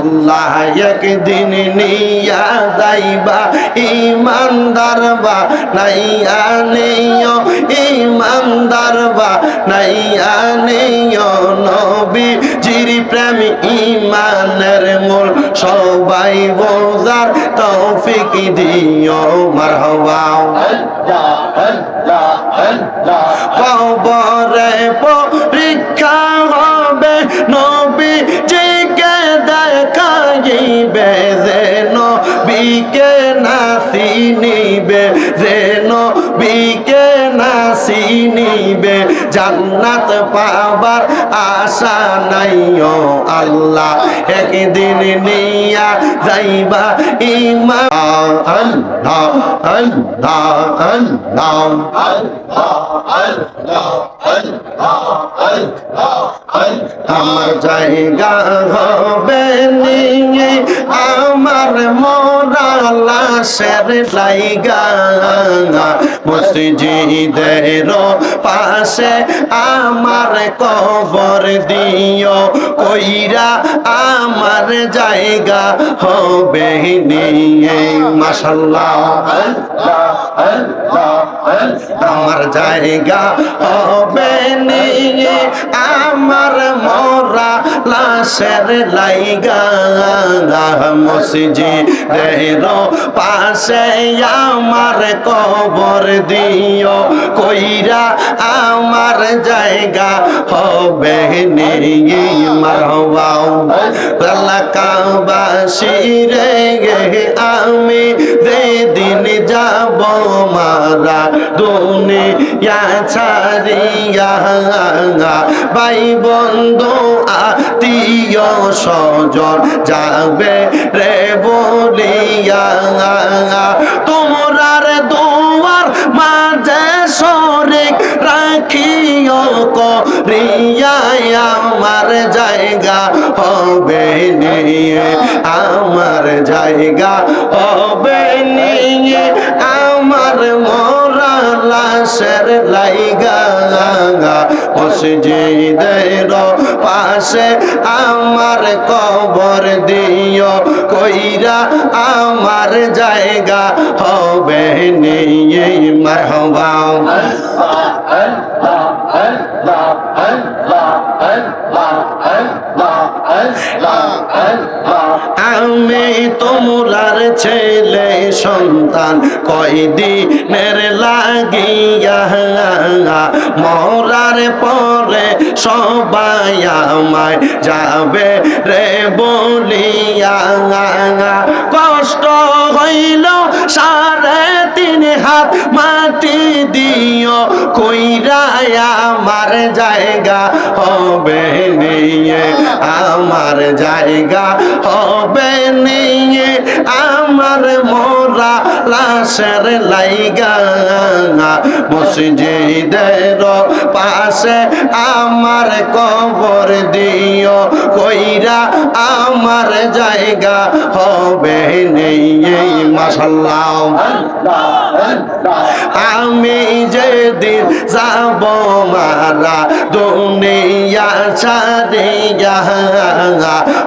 আল্লাহ একদিন নিয়া যাইবা ইমানদার বা নাইয়া নেয় ইমানদার বা নাইয়া নেয় নবী জিরি প্রেম ইমানের মূল সবাই বোঝার তৌফিক দিও মারহবা। কবরে নাসিনিবে জান্নাত পাবার আশা নাই ও আল্লাহ। একদিন নিয়া যাইবা ইমান আল্লাহ আল্লাহ আল্লাহ, আমার জায়গা হবে নিয়ে আমার মোরা লাশের লাইগা। মসজিদের পাশে আমার কবর দিও কইরা আমার জায়গা হবে নিয়ে। মাসাল্লাহ আমার জায়গা হবে নিয়ে আমার মরা লাশের লাইগা মসজিদের পাশে আমার কবর দিও, কইরা আমার জায়গা হবে নিয়ে মারবাও এলাকাবাসী রে আমি যাব মারা দুনিয়া ছাড়িয়া ভাই বন্ধু আত্মীয় স্বজন যাবে রে বলিয়া। তোমরার দুয়ার মাঝে শরিক রাখিও করিয়া, আমার জায়গা হবে নিয়ে, আমার জায়গা হবে নিয়ে। আমার মোরা লাশের লাইগা মসজিদের পাশে আমার কবর দিও কইরা আমার জায়গা হবে নিয়ে মারহবা আমি তোমরার ছেলে সন্তান কয়দিনের লাগিয়া মরার পরে সবাই আমায় যাবে রে বলিয়া। কষ্ট হইল সাড়ে তিন হাত মাটি দিও কইরায় আমার জায়গা হবে নিয়ে আমার জায়গা হবে নিয়ে আমার মোরা লাশের লাইগা মসজিদের পাশে আমার কবর দিও কইরা আমার জায়গা হবে নিয়ে মাসাল্লাহ আমি যেদিন যাব মারা দুনিয়া ছাড়িয়া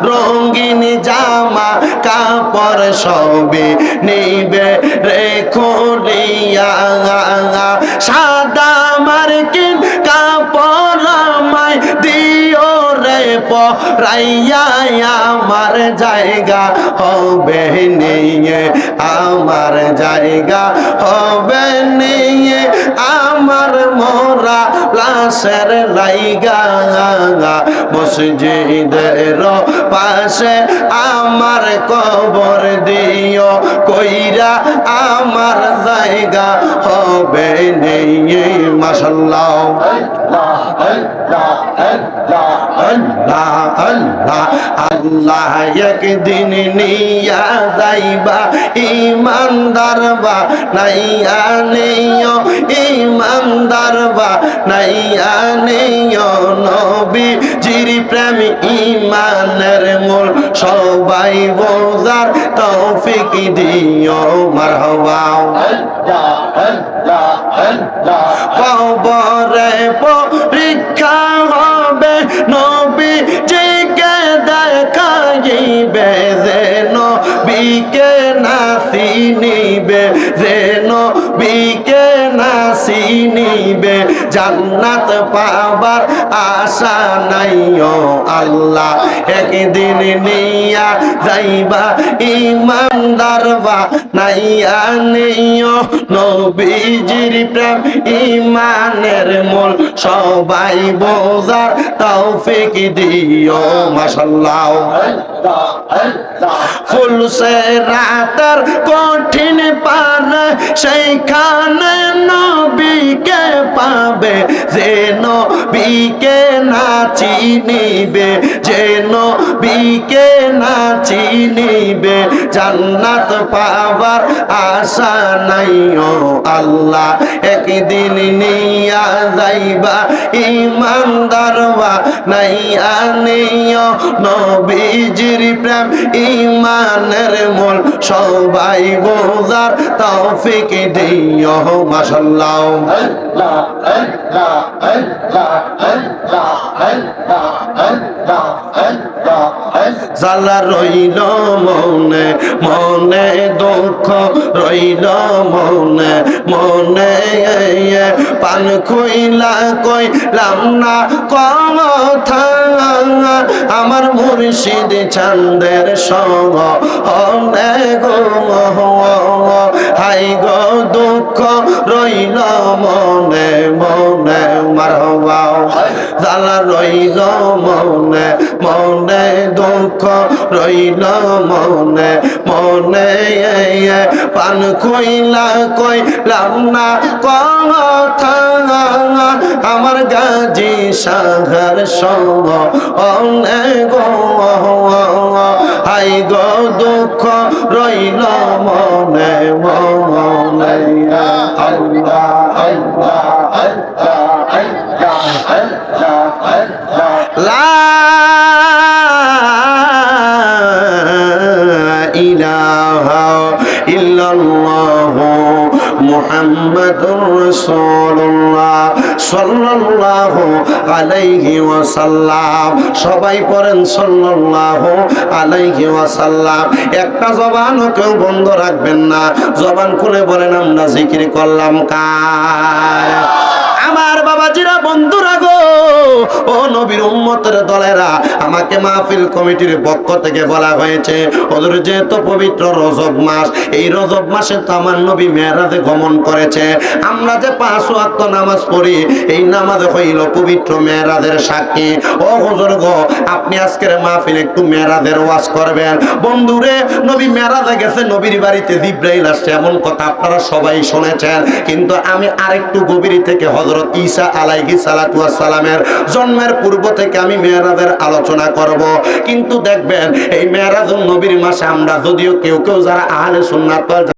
রঙিন জামা কাপড় সবে নিবে রে খুলিয়া সাদা মার্কিন কাপড় আমায় দিও পরাইয়া আমার জায়গা হবে নিয়ে, আমার জায়গা হবে নিয়ে, আমার মোরা লাশের লাইগা, মসজিদের পাশে আমার কবর দিও, কইরা আমার জায়গা হবে নিয়ে মাসাল্লাহ আল্লাহ আল্লাহ আল্লাহ একদিন নিয়া যাইবা ইমানদার বা নাইয়া নেয় ইমানদার বা নাইয়া নেয় নবী জিরি প্রেম ইমানের মূল সবাই বোঝার তৌফিক দিও মারহবা। কবরে পরীক্ষা হবে নবী জান্নাত পাবার আশা নাই ও আল্লাহ। একদিন নিয়া যাইবা ইমানদার বা নাইয়া নিও নবীজির প্রেম ইমানের মূল, সবাই বোঝার তৌফিক দিও, মাশাল্লাহ। ফুলসে রাতের কঠিন পার, সেইখানে নবীকে পাবে, যে নবীকে না চিনিবে, যে নবীকে না চিনিবে জান্নাত পাবার আশা নাই ও আল্লাহ। একদিন নিয়া যাইবা, ইমানদার বা নাইয়া নিও নবীজির প্রেম, ইমানের মূল সবাই বোঝার তৌফিক দিও মাশাল্লাহ জালা রইল মনে মনে দুঃখ রইল, মনে মনে পান খুইলা কইলাম না কথা। আমার মুর্শিদ চান্দের সঙ্গ অনেক হাই গো দুঃখ রইল, মনে মনে। মারবা জালা রইল মনে মনে দুঃখ রইল মনে মনে পান খুইলা কইলাম না কথা। আমার গাজী সাগর সঙ্গ অনেক হাই গো দুঃখ রইল মনে মনে আল্লাহ আল্লাহ। ইলাহা ইল্লাল্লাহ মুহাম্মাদুর রাসূলুল্লাহ সাল্লাল্লাহু আলাইহি ওয়াসাল্লাম। সবাই পড়েন সাল্লাল্লাহু আলাইহি একটা জবানও কেউ বন্ধ রাখবেন না। জবান খুলে বলেন, আমরা জিকির করলাম কার? বাবাজিরা বন্ধুরা গো, ও নবীর উম্মতের দলেরা, আমাকে মাহফিল কমিটির পক্ষ থেকে বলা হয়েছে ওদের যেহেতু পবিত্র রজব মাস, এই রজব মাসে তো আমার নবী মেয়েরাজে গমন করেছে। আমরা যে পাঁচ ওয়াক্ত নামাজ পড়ি, এই নামাজে হইল পবিত্র মেয়েরাজের সাক্ষী। ও হুজুর গো, আপনি আজকের মাহফিল একটু মেয়েরাজের ওয়াজ করবেন। বন্ধুরে, নবী মেয়েরাজে গেছে, নবীর বাড়িতে জিব্রাইল আসছে, এমন কথা আপনারা সবাই শুনেছেন। কিন্তু আমি আরেকটু গভীর থেকে হজরত ঈসা আলাইহি সালাতু সালামের জন্মের পূর্ব থেকে আমি মেয়েরাজের আলোচনা করব। কিন্তু দেখবেন, এই মেয়েরাজ নবীর মাসে আমরা যদিও কেউ কেউ যারা আহলে সুন্নাত